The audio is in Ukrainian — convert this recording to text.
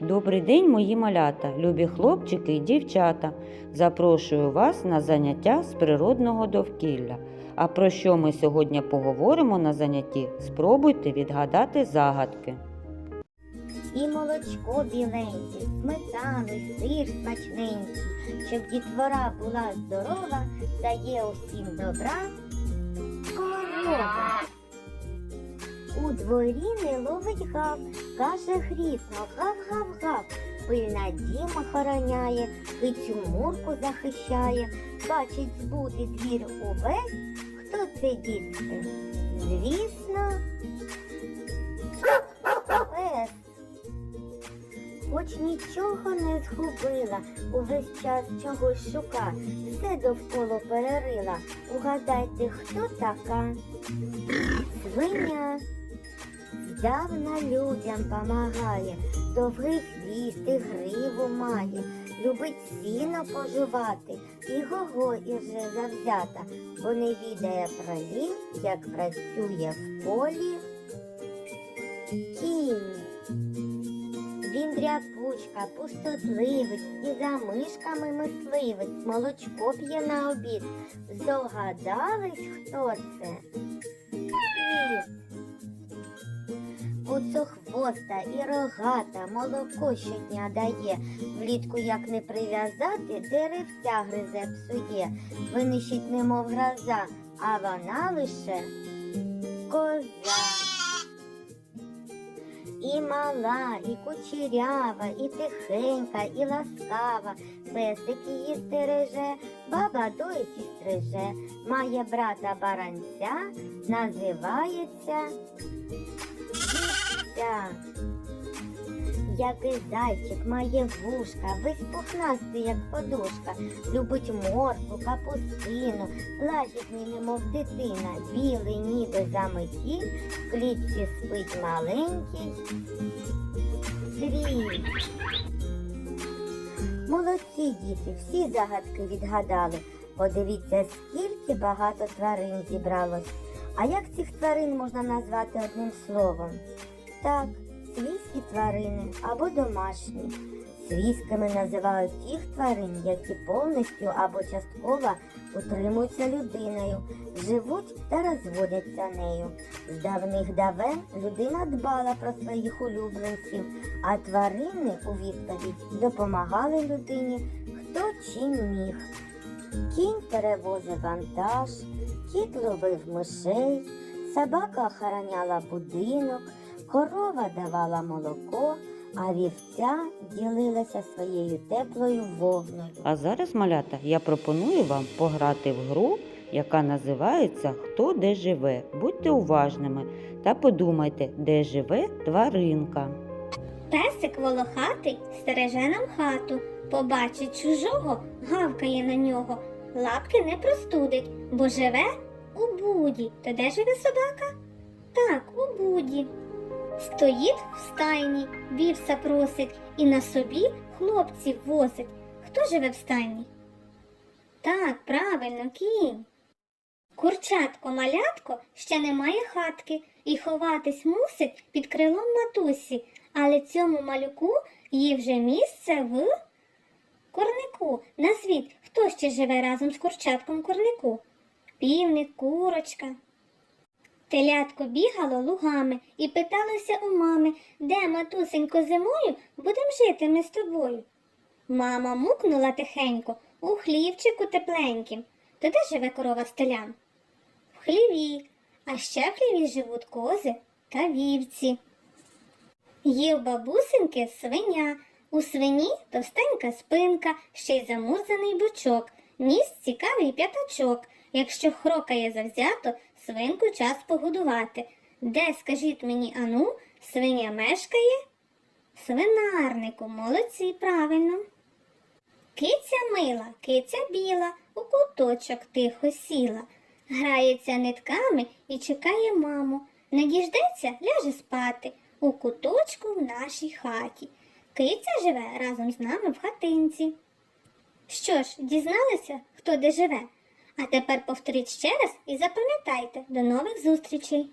Добрий день, мої малята, любі хлопчики і дівчата. Запрошую вас на заняття з природного довкілля. А про що ми сьогодні поговоримо на занятті? Спробуйте відгадати загадки. І молочко біленьке, сметани, сир смачненький, щоб дітвора була здорова, дає усім добра. Дворі не ловить гав, каже грізно, гав-гав-гав. Пильна дім охороняє, кицю мурку захищає, бачить збути двір увесь. Хто це дітки? Звісно, пес. Хоч нічого не згубила, увесь час чогось шука, все довкола перерила. Угадайте, хто така? Свиня. Здавна людям помагає, довгий хвіст і гриву має, любить сіно поживати, і гого і вже завзята, бо не відає про лінь, як працює в полі. Кінь. Він дряпучка, пустотливець і за мишками мисливець, молочко п'є на обід. Здогадались, хто це? Кіт. Пуцохвоста і рогата молоко щодня дає. Влітку як не прив'язати, деревця гризе псує. Винищить немов гроза, а вона лише коза. І мала, і кучерява, і тихенька, і ласкава. Песик її стереже, баба доїть і стриже. Має брата баранця, називається Вівця. Який зайчик має вушка, весь пухнастий, як подушка, любить моркву, капустину, лазить ніби, мов дитина, білий, ніби заметіль, в клітці спить маленький світ. Молодці діти, всі загадки відгадали. Подивіться, скільки багато тварин зібралось. А як цих тварин можна назвати одним словом? Так, свійські тварини або домашні. Свійськими називають тих тварин, які повністю або частково утримуються людиною, живуть та розводяться нею. З давних давен людина дбала про своїх улюбленців, а тварини у відповідь допомагали людині хто чим міг. Кінь перевозив вантаж, кіт ловив мишей, собака охороняла будинок, корова давала молоко, а вівця ділилася своєю теплою вовною. А зараз, малята, я пропоную вам пограти в гру, яка називається Хто де живе. Будьте уважними та подумайте, де живе тваринка. Песик волохатий стереже нам хату. Побачить чужого, гавкає на нього. Лапки не простудить, бо живе у буді. Та де живе собака? Так, у буді. Стоїть в стайні, вівса просить і на собі хлопців возить. Хто живе в стайні? Так, правильно, кінь. Курчатко малятко ще не має хатки і ховатись мусить під крилом матусі, але цьому малюку є вже місце в курнику. Назвіть, хто ще живе разом з курчатком курнику? Півник, курочка. Телятко бігало лугами і питалося у мами, де, матусенько, зимою будем жити ми з тобою. Мама мукнула тихенько у хлівчику тепленьким. То де живе корова стелян? В хліві, а ще в хліві живуть кози та вівці. Є в бабусинки свиня. У свині товстенька спинка, ще й замурзаний бочок, ніс цікавий п'ятачок. Якщо хрокає завзято, свинку час погодувати. Де, скажіть мені, ану, свиня мешкає? Свинарнику, молодці, правильно. Киця мила, киця біла, у куточок тихо сіла. Грається нитками і чекає маму. Не діждеться, ляже спати у куточку в нашій хаті. Киця живе разом з нами в хатинці. Що ж, дізналися, хто де живе? А тепер повторіть ще раз і запам'ятайте до нових зустрічей.